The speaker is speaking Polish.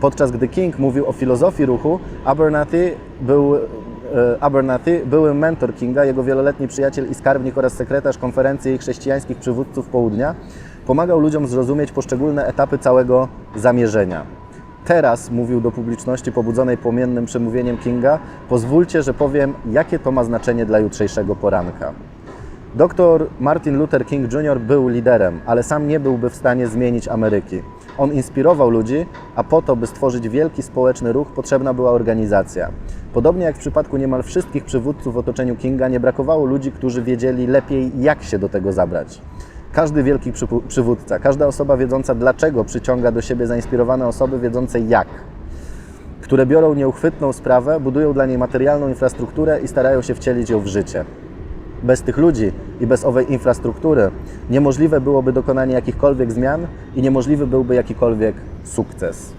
Podczas gdy King mówił o filozofii ruchu, Abernathy był, e, Abernathy, były mentor Kinga, jego wieloletni przyjaciel i skarbnik oraz sekretarz konferencji chrześcijańskich przywódców południa, pomagał ludziom zrozumieć poszczególne etapy całego zamierzenia. Teraz, mówił do publiczności pobudzonej płomiennym przemówieniem Kinga, pozwólcie, że powiem, jakie to ma znaczenie dla jutrzejszego poranka. Doktor Martin Luther King Jr. był liderem, ale sam nie byłby w stanie zmienić Ameryki. On inspirował ludzi, a po to, by stworzyć wielki społeczny ruch, potrzebna była organizacja. Podobnie jak w przypadku niemal wszystkich przywódców w otoczeniu Kinga, nie brakowało ludzi, którzy wiedzieli lepiej, jak się do tego zabrać. Każdy wielki przywódca, każda osoba wiedząca dlaczego przyciąga do siebie zainspirowane osoby wiedzące jak które biorą nieuchwytną sprawę, budują dla niej materialną infrastrukturę i starają się wcielić ją w życie. Bez tych ludzi i bez owej infrastruktury niemożliwe byłoby dokonanie jakichkolwiek zmian i niemożliwy byłby jakikolwiek sukces.